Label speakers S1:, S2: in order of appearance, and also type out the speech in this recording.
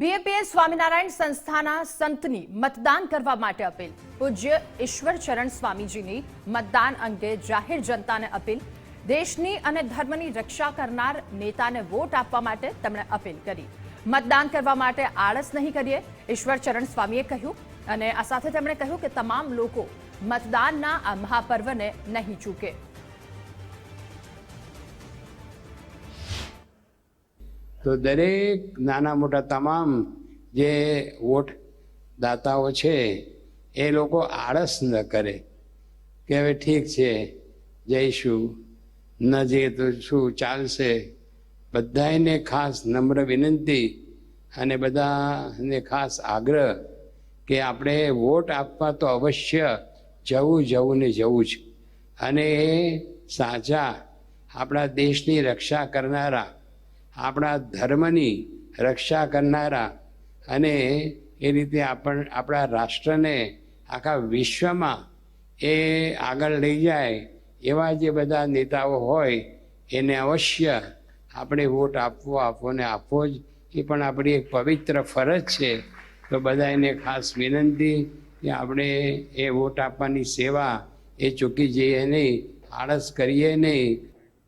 S1: BAPS Swaminarayan સંસ્થાના સંતની મતદાન કરવા માટે અપીલ. પૂજ્ય ઈશ્વરચરણ સ્વામીજીની મતદાન અંગે જાહેર જનતાને અપીલ. દેશની અને ધર્મની રક્ષા કરનાર નેતાને વોટ આપવા માટે તેમણે અપીલ કરી. મતદાન કરવા માટે આળસ નહીં કરીએ ઈશ્વરચરણ સ્વામીએ કહ્યું અને આ સાથે તેમણે કહ્યું કે તમામ લોકો મતદાનના આ મહાપર્વને નહીં ચૂકે.
S2: તો દરેક નાના મોટા તમામ જે વોટ દાતાઓ છે, એ લોકો આળસ ન કરે કે હવે ઠીક છે, જઈશું, ન જઈએ તો શું ચાલશે? બધાને ખાસ નમ્ર વિનંતી અને બધાને ખાસ આગ્રહ કે આપણે વોટ આપવા તો અવશ્ય જવું જવું ને જવું જ. અને એ સાચા આપણા દેશની રક્ષા કરનારા આપણા ધર્મની રક્ષા કરનારા અને એ રીતે આપણ, આપણા રાષ્ટ્રને આખા વિશ્વમાં એ આગળ લઈ જાય એવા જે બધા નેતાઓ હોય, એને અવશ્ય આપણે વોટ આપવો આપવો ને આપવો જ. એ પણ આપણી એક પવિત્ર ફરજ છે. તો બધા એને ખાસ વિનંતી કે આપણે એ વોટ આપવાની સેવા એ ચૂકી જઈએ નહીં, આળસ કરીએ નહીં.